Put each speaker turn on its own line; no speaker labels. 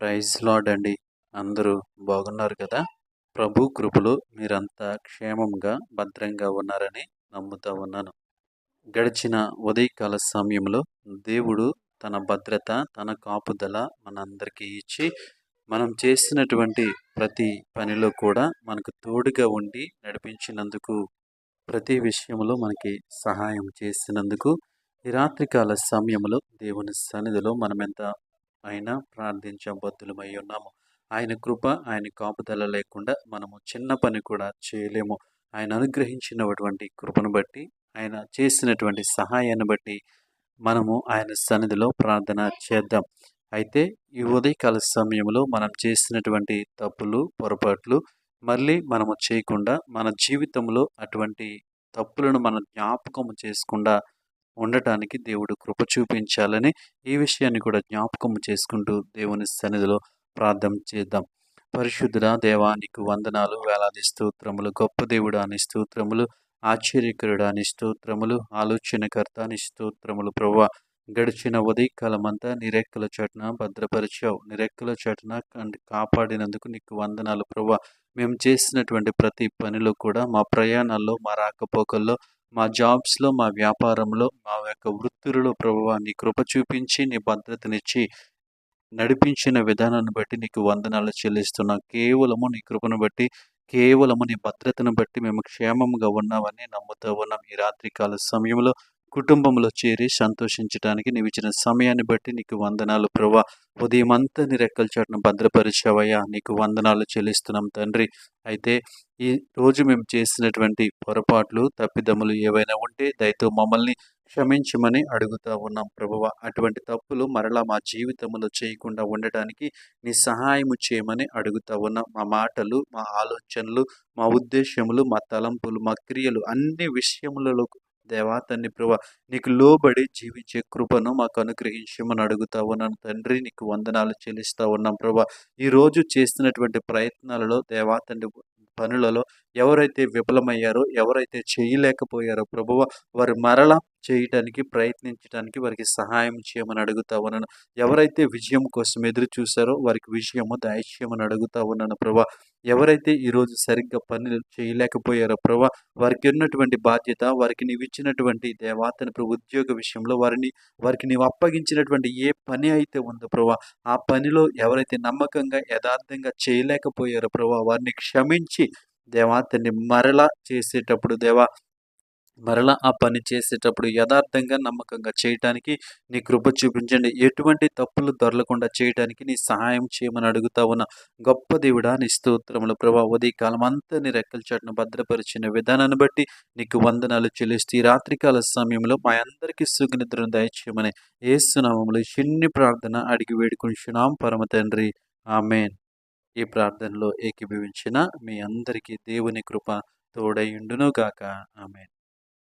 Praise lord అండి. అందరూ బాగున్నారు కదా? ప్రభు కృపలు మీరంతా క్షేమంగా భద్రంగా ఉన్నారని నమ్ముతా ఉన్నాను. గడిచిన ఉదయకాల సమయంలో దేవుడు తన భద్రత తన కాపుదల మనందరికీ ఇచ్చి మనం చేసినటువంటి ప్రతి పనిలో కూడా మనకు తోడుగా ఉండి నడిపించినందుకు ప్రతి విషయంలో మనకి సహాయం చేసినందుకు ఈ రాత్రికాల సమయంలో దేవుని సన్నిధిలో మనమెంత అయినా ప్రార్థించబద్దులమై ఉన్నాము. ఆయన కృప ఆయన కాపుదల లేకుండా మనము చిన్న పని కూడా చేయలేము. ఆయన అనుగ్రహించినటువంటి కృపను బట్టి ఆయన చేసినటువంటి సహాయాన్ని బట్టి మనము ఆయన సన్నిధిలో ప్రార్థన చేద్దాం. అయితే ఈ ఉదయకాల సమయంలో మనం చేసినటువంటి తప్పులు పొరపాట్లు మళ్ళీ మనము చేయకుండా మన జీవితంలో అటువంటి తప్పులను మనం జ్ఞాపకం చేసుకుండా ఉండటానికి దేవుడు కృప చూపించాలని ఈ విషయాన్ని కూడా జ్ఞాపకం చేసుకుంటూ దేవుని సన్నిధిలో ప్రార్థన చేద్దాం. పరిశుద్ధుడ దేవానికి వందనాలు వేలాది స్తోత్రములు గొప్ప దేవుడాని అని స్తోత్రములు ఆశ్చర్యకరుడు అని స్తోత్రములు ఆలోచనకర్త అని స్తోత్రములు ప్రభా గడిచిన ఉదయకాలమంతా నిరెక్కల చటున భద్రపరిచావు. నిరెక్కల చటున కాపాడినందుకు నీకు వందనాలు ప్రభా మేము చేసినటువంటి ప్రతి పనిలో కూడా మా ప్రయాణాల్లో మా రాకపోకల్లో మా జాబ్స్లో మా వ్యాపారంలో మా యొక్క వృత్తులలో ప్రభావ నీ కృప చూపించి నీ భద్రతనిచ్చి నడిపించిన విధానాన్ని బట్టి నీకు వందనాలు చెల్లిస్తున్నా. కేవలము నీ కృపను బట్టి కేవలము నీ భద్రతను బట్టి మేము క్షేమంగా ఉన్నామని నమ్ముతూ ఉన్నాం. ఈ రాత్రికాల సమయంలో కుటుంబంలో చేరి సంతోషించడానికి నీవిచ్చిన సమయాన్ని బట్టి నీకు వందనాలు. ప్రభా ఉదయం అంతా నీ రెక్కల చాటును భద్రపరిచావయ్యా. నీకు వందనాలు చెల్లిస్తున్నాం తండ్రి. అయితే ఈ రోజు మేము చేసినటువంటి పొరపాట్లు తప్పిదములు ఏవైనా ఉంటే దయతో మమ్మల్ని క్షమించమని అడుగుతా ఉన్నాం ప్రభువ అటువంటి తప్పులు మరలా మా జీవితంలో చేయకుండా ఉండటానికి నీ సహాయము చేయమని అడుగుతా ఉన్నాం. మా మాటలు మా ఆలోచనలు మా ఉద్దేశములు మా తలంపులు మా క్రియలు అన్ని విషయములలో దేవా తండ్రి ప్రభా నీకు లోబడి జీవించే కృపను మాకు అనుగ్రహించమని అడుగుతా ఉన్నాను. తండ్రి నీకు వందనాలు చెల్లిస్తూ ఉన్నాం ప్రభా. ఈరోజు చేస్తున్నటువంటి ప్రయత్నాలలో దేవా తండ్రి పనులలో ఎవరైతే విఫలమయ్యారో ఎవరైతే చేయలేకపోయారో ప్రభువ వారు మరలా చేయటానికి ప్రయత్నించడానికి వారికి సహాయం చేయమని అడుగుతా ఉన్నాను. ఎవరైతే విజయం కోసం ఎదురు చూశారో వారికి విజయము దయచేయమని అడుగుతా ఉన్నాను ప్రభా ఎవరైతే ఈరోజు సరిగ్గా పనులు చేయలేకపోయారో ప్రభా వారికి ఉన్నటువంటి బాధ్యత వారికి నీవు ఇచ్చినటువంటి దేవాతని ప్రభు ఉద్యోగ విషయంలో వారిని వారికి నీవు అప్పగించినటువంటి ఏ పని అయితే ఉందో ప్రభా ఆ పనిలో ఎవరైతే నమ్మకంగా యథార్థంగా చేయలేకపోయారో ప్రభా వారిని క్షమించి దేవాతని మరలా చేసేటప్పుడు దేవా మరలా ఆ పని చేసేటప్పుడు యథార్థంగా నమ్మకంగా చేయటానికి నీ కృప చూపించండి. ఎటువంటి తప్పులు దొరలకుండా చేయటానికి నీ సహాయం చేయమని అడుగుతా ఉన్న. గొప్ప దేవుడా నీ స్తోత్రములు ప్రభా కాలం అంతా నీ రెక్కల చాటును భద్రపరిచిన విధానాన్ని బట్టి నీకు వందనాలు చెల్లిస్తూ ఈ రాత్రికాల సమయంలో మా అందరికీ సుఖనిద్రను దయచేయమని ఏసునామంలో చిన్ని ప్రార్థన అడిగి వేడుకుని శునాం పరమ తండ్రి. ఆమెన్. ఈ ప్రార్థనలో ఏకీభవించిన మీ అందరికీ దేవుని కృప తోడయుండును గాక. ఆమెన్.